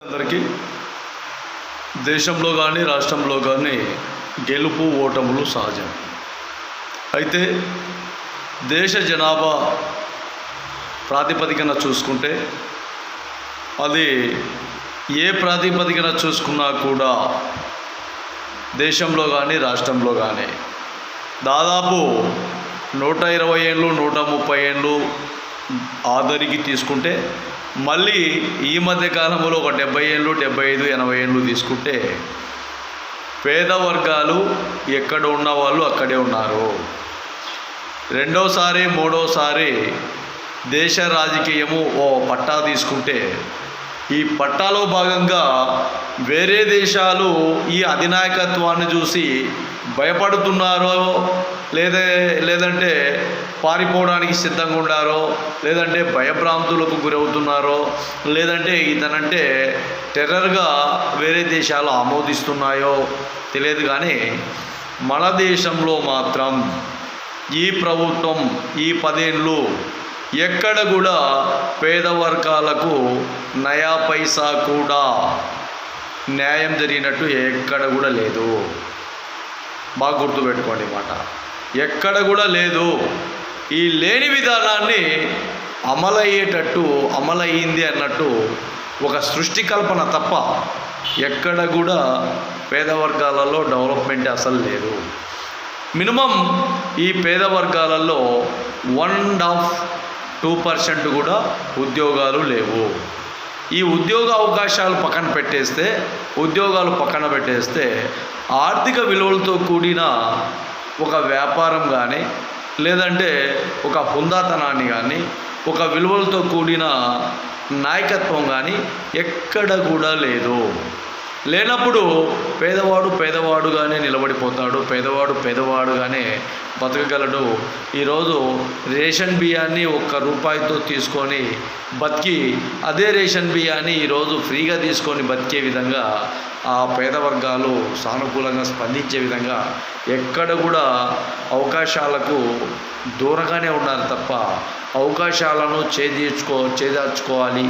అందరికీ దేశంలో కానీ రాష్ట్రంలో కానీ గెలుపు ఓటములు సహజం. అయితే దేశ జనాభా ప్రాతిపదికన చూసుకుంటే అది ఏ ప్రాతిపదికన చూసుకున్నా కూడా దేశంలో కానీ రాష్ట్రంలో కానీ దాదాపు నూట ఇరవై ఏళ్ళు నూట ముప్పై ఏళ్ళు ఆదరికి తీసుకుంటే మళ్ళీ ఈ మధ్య కాలంలో ఒక డెబ్బై ఏళ్ళు డెబ్బై ఐదు ఎనభై ఏళ్ళు తీసుకుంటే పేద వర్గాలు ఎక్కడ ఉన్న వాళ్ళు అక్కడే ఉన్నారు. రెండోసారి మూడోసారి దేశ రాజకీయము ఓ పట్టా తీసుకుంటే ఈ పట్టాలో భాగంగా వేరే దేశాలు ఈ అధినాయకత్వాన్ని చూసి భయపడుతున్నారో లేదే లేదంటే పారిపోవడానికి సిద్ధంగా ఉన్నారో లేదంటే భయభ్రాంతులకు గురవుతున్నారో లేదంటే ఇతనంటే టెర్రర్గా వేరే దేశాలు ఆమోదిస్తున్నాయో తెలియదు కానీ మన దేశంలో మాత్రం ఈ ప్రభుత్వం ఈ పదేళ్ళు ఎక్కడ కూడా పేద వర్గాలకు నయా పైసా కూడా న్యాయం జరిగినట్టు ఎక్కడ కూడా లేదు. బాగా గుర్తుపెట్టుకోండి మాట. ఎక్కడ కూడా లేదు. ఈ లేని విధానాన్ని అమలయ్యేటట్టు అమలయ్యింది అన్నట్టు ఒక సృష్టి కల్పన తప్ప ఎక్కడ కూడా పేద వర్గాలలో డెవలప్మెంట్ అసలు లేదు. మినిమం ఈ పేద వర్గాలలో వన్ హాఫ్ టూ పర్సెంట్ కూడా ఉద్యోగాలు లేవు. ఈ ఉద్యోగ అవకాశాలు పక్కన పెట్టేస్తే ఉద్యోగాలు పక్కన పెట్టేస్తే ఆర్థిక విలువలతో కూడిన ఒక వ్యాపారం కానీ లేదంటే ఒక హుందాతనాన్ని కానీ ఒక విలువలతో కూడిన నాయకత్వం కానీ ఎక్కడ కూడా లేదు. లేనప్పుడు పేదవాడు పేదవాడుగానే నిలబడిపోతాడు పేదవాడు పేదవాడుగానే బతకగలడు. ఈరోజు రేషన్ బియ్యాన్ని ఒక్క రూపాయితో తీసుకొని బతికి అదే రేషన్ బియ్యాన్ని ఈరోజు ఫ్రీగా తీసుకొని బతికే విధంగా ఆ పేద వర్గాలు సానుకూలంగా స్పందించే విధంగా ఎక్కడ కూడా అవకాశాలకు దూరంగానే ఉన్నారు తప్ప అవకాశాలను చేదీర్చుకో చేదార్చుకోవాలి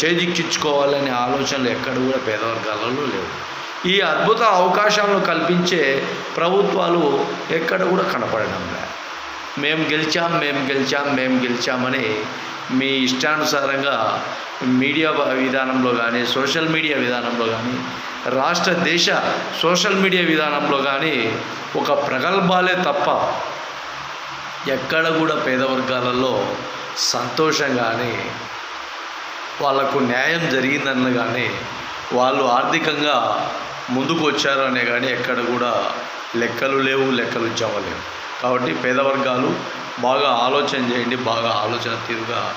చేజిక్కించుకోవాలనే ఆలోచనలు ఎక్కడ కూడా పేద వర్గాలలో లేవు. ఈ అద్భుత అవకాశాలను కల్పించే ప్రభుత్వాలు ఎక్కడ కూడా కనపడడం లేదు మేము గెలిచాం మేము గెలిచాం మేము గెలిచామని మీ ఇష్టానుసారంగా మీడియా విధానంలో కానీ సోషల్ మీడియా విధానంలో కానీ రాష్ట్ర దేశ సోషల్ మీడియా విధానంలో కానీ ఒక ప్రగల్భాలే తప్ప ఎక్కడ కూడా పేద వర్గాలలో సంతోషంగానే వాళ్ళకు వాళ్ళకు న్యాయం జరిగిందన్న కానీ వాళ్ళు ఆర్థికంగా ముందుకు వచ్చారనే కానీ ఎక్కడ కూడా లెక్కలు లేవు లెక్కలు లేవు. కాబట్టి పేద వర్గాలు బాగా ఆలోచన చేయండి బాగా ఆలోచన తీరుగా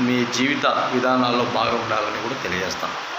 మీ జీవిత విధానాల్లో బాగా ఉండాలని కూడా తెలియజేస్తాను.